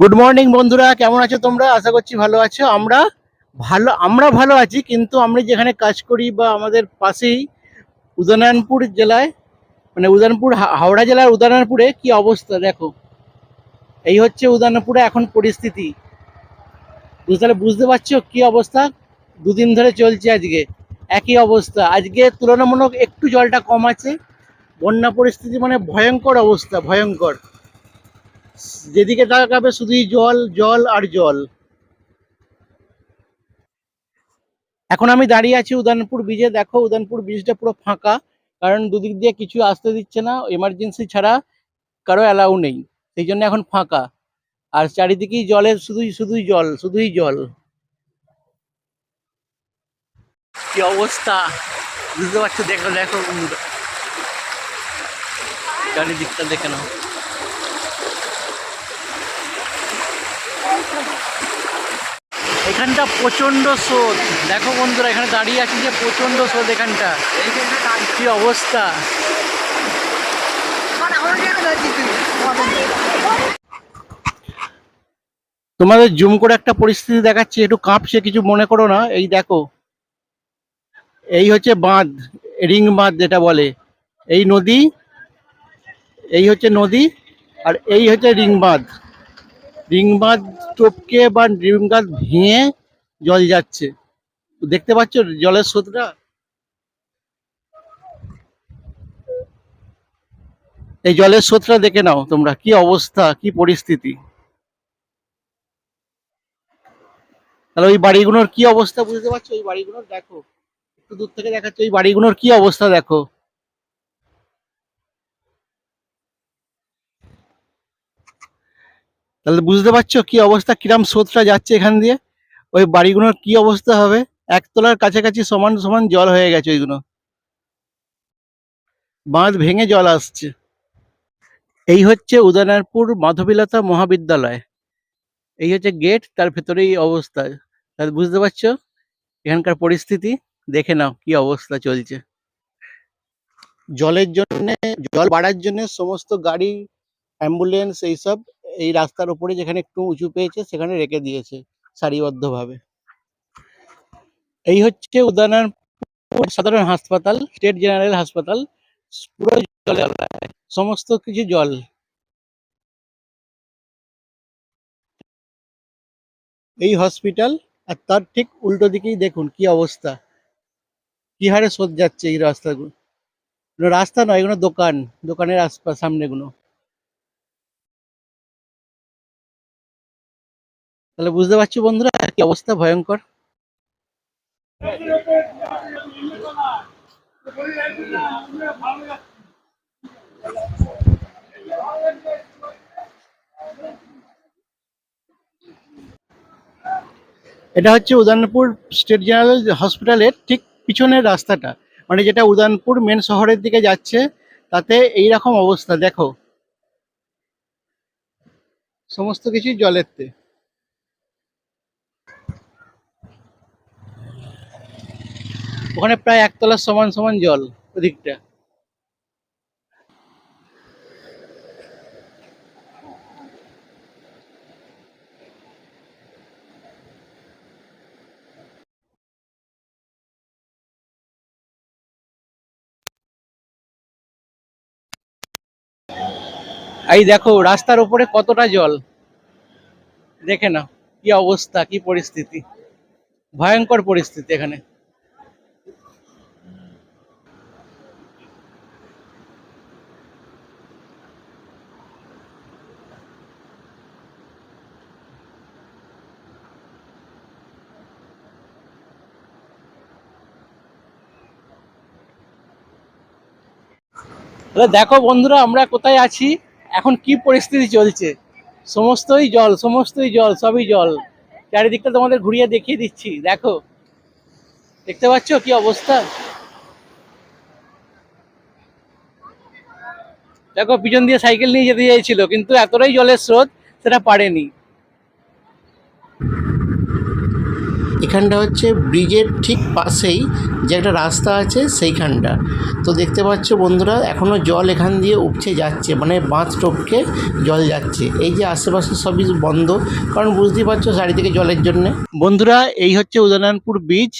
Good morning বন্ধুরা। কেমন আছো তোমরা? আশা করছি ভালো আছো। আমরা ভালো আমরা ভালো আছি, কিন্তু আমরা যেখানে কাজ করি বা আমাদের পাশেই উদয়নারায়ণপুর জেলায় মানে উদয়নপুর হাওড়া জেলার উদয়নারায়ণপুরে কি অবস্থা? দেখো। এই হচ্ছে উদয়নপুরে এখন পরিস্থিতি। তাহলে বুঝতে পারছ কি অবস্থা? দুদিন ধরে চলছে আজকে। একই অবস্থা। আজকে তুলনামূলক একটু জলটা কম আছে। বন্যা পরিস্থিতি মানে ভয়ঙ্কর অবস্থা, ভয়ঙ্কর। যেদিকে তাকাবে শুধুই জল জল আর জল। এখন আমি দাঁড়িয়ে আছি উদয়নপুর ব্রিজে দেখো, উদয়নপুর ব্রিজটা পুরো ফাঁকা, কারণ দুদিক দিয়ে কিছু আসতে দিচ্ছে না। এমার্জেন্সি ছাড়া কারও অ্যালাউ নেই। সেই জন্য এখন ফাঁকা। আর চারিদিকেই জলের শুধুই শুধুই জল শুধুই জল। কি অবস্থা? বুঝতে পারছ? দেখো দেখো চারিদিকটা দেখে নাও। এখানটা প্রচণ্ড স্রোত। দেখো বন্ধুরা, এখানে দাঁড়িয়ে আছি যে প্রচণ্ড স্রোত এখানটা। কি অবস্থা? তোমাদের জুম করে একটা পরিস্থিতি দেখাচ্ছি, একটু কাঁপছে, কিছু মনে করো না। এই দেখো, এই হচ্ছে বাঁধ, রিং বাঁধ যেটা বলে। এই নদী, এই হচ্ছে নদী, আর এই হচ্ছে রিং বাঁধ। রিং বাঁধ টপকে বা রিং ভেঙে জল যাচ্ছে। দেখতে পাচ্ছ জলের স্রোতটা? এই জলের স্রোতটা দেখে নাও তোমরা, কি অবস্থা, কি পরিস্থিতি? তাহলে ওই বাড়িগুলোর কি অবস্থা বুঝতে পারছ? ওই বাড়িগুলোর দেখো, একটু দূর থেকে দেখাচ্ছে, ওই বাড়িগুলোর কি অবস্থা দেখো। তাহলে বুঝতে পারছ কি অবস্থা? কিরাম স্রোতটা যাচ্ছে এখান দিয়ে? ওই বাড়িগুলোর কি অবস্থা হবে? একতলার কাছাকাছি সমান সমান জল হয়ে গেছে ওইগুলো। বাঁধ ভেঙে জল আসছে। এই হচ্ছে উদয়নারপুর মাধবীলতা মহাবিদ্যালয়। এই হচ্ছে গেট, তার ভেতরেই অবস্থা। তাহলে বুঝতে পারছ? এখানকার পরিস্থিতি, দেখে নাও কি অবস্থা চলছে। জলের জন্য, জল বাড়ার জন্য সমস্ত গাড়ি, অ্যাম্বুলেন্স, এইসব এই রাস্তার উপরে যেখানে একটু উঁচু পেয়েছে, সেখানে রেখে দিয়েছে সারিবদ্ধভাবে। এই হচ্ছে উদয়নারায়ণপুর সাধারণ হাসপাতাল, স্টেট জেনারেল হাসপাতাল, পুরো জলে সমস্ত কিছু জল। এই হসপিটাল, আর তার ঠিক উল্টো দিকেই দেখুন কি অবস্থা। কি হারে স্রোত যাচ্ছে এই রাস্তাগুলো। রাস্তা নয় এগুলো দোকান, দোকানের আশপাশ, সামনেগুলো। তাহলে বুঝতে পারছি বন্ধুরা কি অবস্থা? ভয়ঙ্কর। এটা হচ্ছে উদয়নপুর স্টেট জেনারেল হসপিটালের ঠিক পিছনের রাস্তাটা। মানে যেটা উদয়নপুর মেন শহরের দিকে যাচ্ছে, তাতে এই রকম অবস্থা, দেখো। সমস্ত কিছুই জলেরতে ওখানে প্রায় একতলার সমান সমান জল ওদিকটা। এই দেখো, রাস্তার উপরে কতটা জল? দেখে নাও, কি অবস্থা, কি পরিস্থিতি? ভয়ঙ্কর পরিস্থিতি এখানে। দেখো বন্ধুরা, আমরা কোথায় আছি? এখন কি পরিস্থিতি চলছে? সমস্তই জল সমস্তই জল, সবই জল। চারিদিকটা তোমাদের ঘুরিয়ে দেখিয়ে দিচ্ছি, দেখো। দেখতে পাচ্ছ কি অবস্থা? দেখো, পিছন দিয়ে সাইকেল নিয়ে যেতে চাইছিল, কিন্তু এতটাই জলের স্রোত, সেটা পারেনি। এখানটা হচ্ছে ব্রিজের ঠিক পাশেই যে একটা রাস্তা আছে সেইখানটা। তো দেখতে পাচ্ছ বন্ধুরা এখনও জল এখান দিয়ে উপচে যাচ্ছে মানে বাঁধ টপকে জল যাচ্ছে। এই যে আশেপাশে সবই বন্ধ, কারণ বুঝতেই পারছ চারিদিকে জলের জন্যে। বন্ধুরা, এই হচ্ছে উদয়নারায়ণপুর বীচ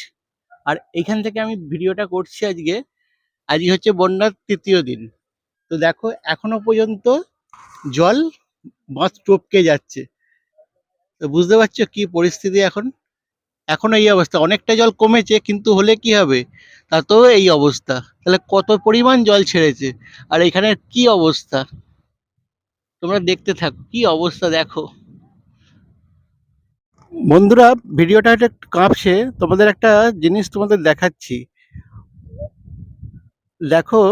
আর এখান থেকে আমি ভিডিওটা করছি আজকে। আজকে হচ্ছে বন্যার তৃতীয় দিন। তো দেখো, এখনও পর্যন্ত জল বাঁধ টপকে যাচ্ছে। তো বুঝতে পারছ কি পরিস্থিতি এখন? এখনও এই অবস্থা। অনেকটা জল কমেছে, কিন্তু হলে কি হবে? তাতেও এই অবস্থা। তাহলে কত পরিমাণ জল ছেড়েছে? আর এখানে কি অবস্থা? তোমরা দেখতে থাকো, কি অবস্থা দেখো। বন্ধুরা, ভিডিওটা একটা কাঁপছে, তোমাদের একটা জিনিস তোমাদের দেখাচ্ছি। দেখো,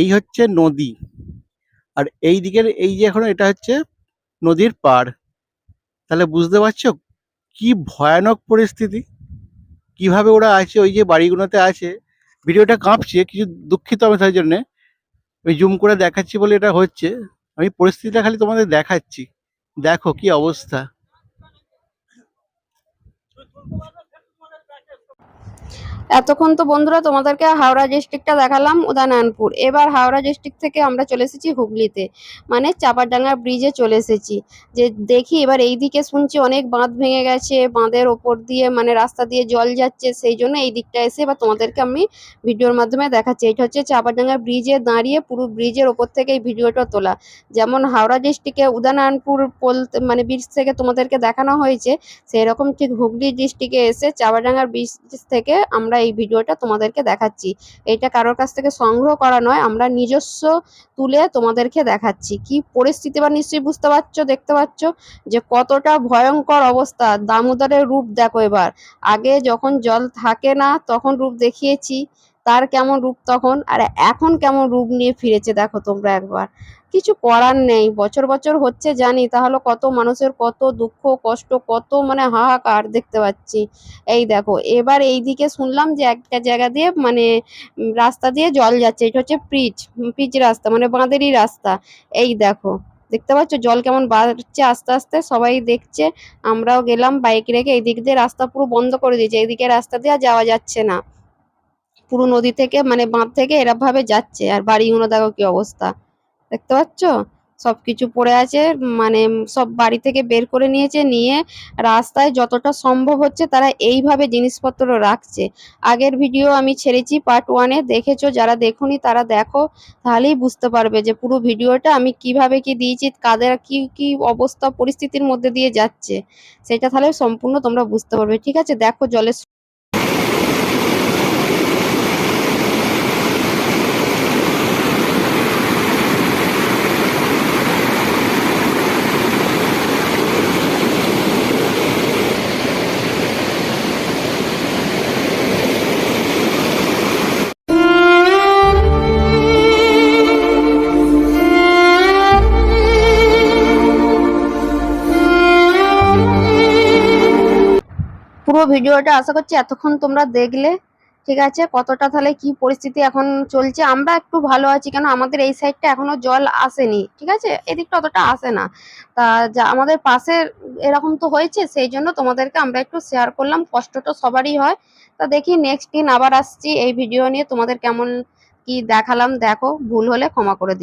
এই হচ্ছে নদী। আর এই দিকের, এই যে এখন এটা হচ্ছে নদীর পাড়। তাহলে বুঝতে পারছ কি ভয়ানক পরিস্থিতি? কীভাবে ওরা আছে? ওই যে বাড়িগুলোতে আছে। ভিডিওটা কাঁপছে, কিছু দুঃখিত আমি তার জন্যে। ওই জুম করে দেখাচ্ছি বলে এটা হচ্ছে। আমি পরিস্থিতিটা খালি তোমাদের দেখাচ্ছি। দেখো কি অবস্থা। এতক্ষণ তো বন্ধুরা তোমাদেরকে হাওড়া ডিস্ট্রিক্টটা দেখালাম, উদয়নারায়ণপুর। এবার হাওড়া ডিস্ট্রিক্ট থেকে আমরা চলে এসেছি হুগলিতে মানে চাপারডাঙ্গা ব্রিজে চলে এসেছি। যে দেখি এবার এই দিকে শুনছি অনেক বাঁধ ভেঙে গেছে, বাঁধের ওপর দিয়ে মানে রাস্তা দিয়ে জল যাচ্ছে, সেই জন্য এই দিকটা এসে এবার তোমাদেরকে আমি ভিডিওর মাধ্যমে দেখাচ্ছি। এটা হচ্ছে চাপারডাঙ্গা ব্রিজে দাঁড়িয়ে পুরো ব্রিজের ওপর থেকে এই ভিডিওটা তোলা। যেমন হাওড়া ডিস্ট্রিক্টে উদয়নারায়ণপুর পোল মানে ব্রিজ থেকে তোমাদেরকে দেখানো হয়েছে সেই রকম ঠিক হুগলি ডিস্ট্রিক্টে এসে চাপাডাঙ্গার ব্রিজ থেকে আমরা এই ভিডিওটা তোমাদেরকে দেখাচ্ছি। এটা কারোর কাছ থেকে সংগ্রহ করা নয়, আমরা নিজস্ব তুলে তোমাদেরকে দেখাচ্ছি। কি পরিস্থিতি বা নিশ্চয়ই বুঝতে পারছ, দেখতে পাচ্ছ যে কতটা ভয়ঙ্কর অবস্থা, দামোদরের রূপ দেখো এবার। আগে যখন জল থাকে না, তখন রূপ দেখিয়েছি। তার কেমন রূপ তখন আর এখন কেমন রূপ নিয়ে ফিরেছে দেখো তোমরা একবার। কিছু করার নেই, বছর বছর হচ্ছে জানি, তাহলে কত মানুষের কত দুঃখ, কষ্ট, কত মানে হাহাকার দেখতে পাচ্ছি। এই দেখো, এবার এই দিকে শুনলাম যে একটা জায়গা দিয়ে মানে রাস্তা দিয়ে জল যাচ্ছে, এটা হচ্ছে পিচ পিচ রাস্তা মানে বাঁধেরই রাস্তা। এই দেখো, দেখতে পাচ্ছ জল কেমন বাড়ছে আস্তে আস্তে, সবাই দেখছে, আমরাও গেলাম বাইক রেখে এই দিক দিয়ে রাস্তা পুরো বন্ধ করে দিয়েছে, এইদিকে রাস্তা দিয়ে যাওয়া যাচ্ছে না। পুরো নদী থেকে মানে বাঁধ থেকে এরম ভাবে যাচ্ছে। আর বাড়িগুলো দেখো কি অবস্থা। দেখতে পাচ্ছ? সব কিছু পড়ে আছে মানে সব বাড়ি থেকে বের করে নিয়েছে, নিয়ে রাস্তায় যতটা সম্ভব হচ্ছে তারা এইভাবে জিনিসপত্র রাখছে। আগের ভিডিও আমি ছেড়েছি পার্ট ওয়ানে দেখেছ? যারা দেখোনি তারা দেখো, তাহলেই বুঝতে পারবে যে পুরো ভিডিওটা আমি কীভাবে কি দিয়েছি, কাদের কি কি অবস্থা, পরিস্থিতির মধ্যে দিয়ে যাচ্ছে। সেটা তাহলে সম্পূর্ণ তোমরা বুঝতে পারবে। ঠিক আছে? দেখো জলের পুরো ভিডিওটা আশা করছি এতক্ষণ তোমরা দেখলে, ঠিক আছে? কতটা তাহলে কি পরিস্থিতি এখন চলছে? আমরা একটু ভালো আছি কেন? আমাদের এই সাইডটা এখনও জল আসেনি, ঠিক আছে? এদিকটা অতটা আসে না। তা যা, আমাদের পাশে এরকম তো হয়েছে, সেই জন্য তোমাদেরকে আমরা একটু শেয়ার করলাম। কষ্ট তো সবারই হয়। তা দেখি নেক্সট দিন আবার আসছি এই ভিডিও নিয়ে। তোমাদের কেমন কি দেখালাম, দেখো। ভুল হলে ক্ষমা করে দিও।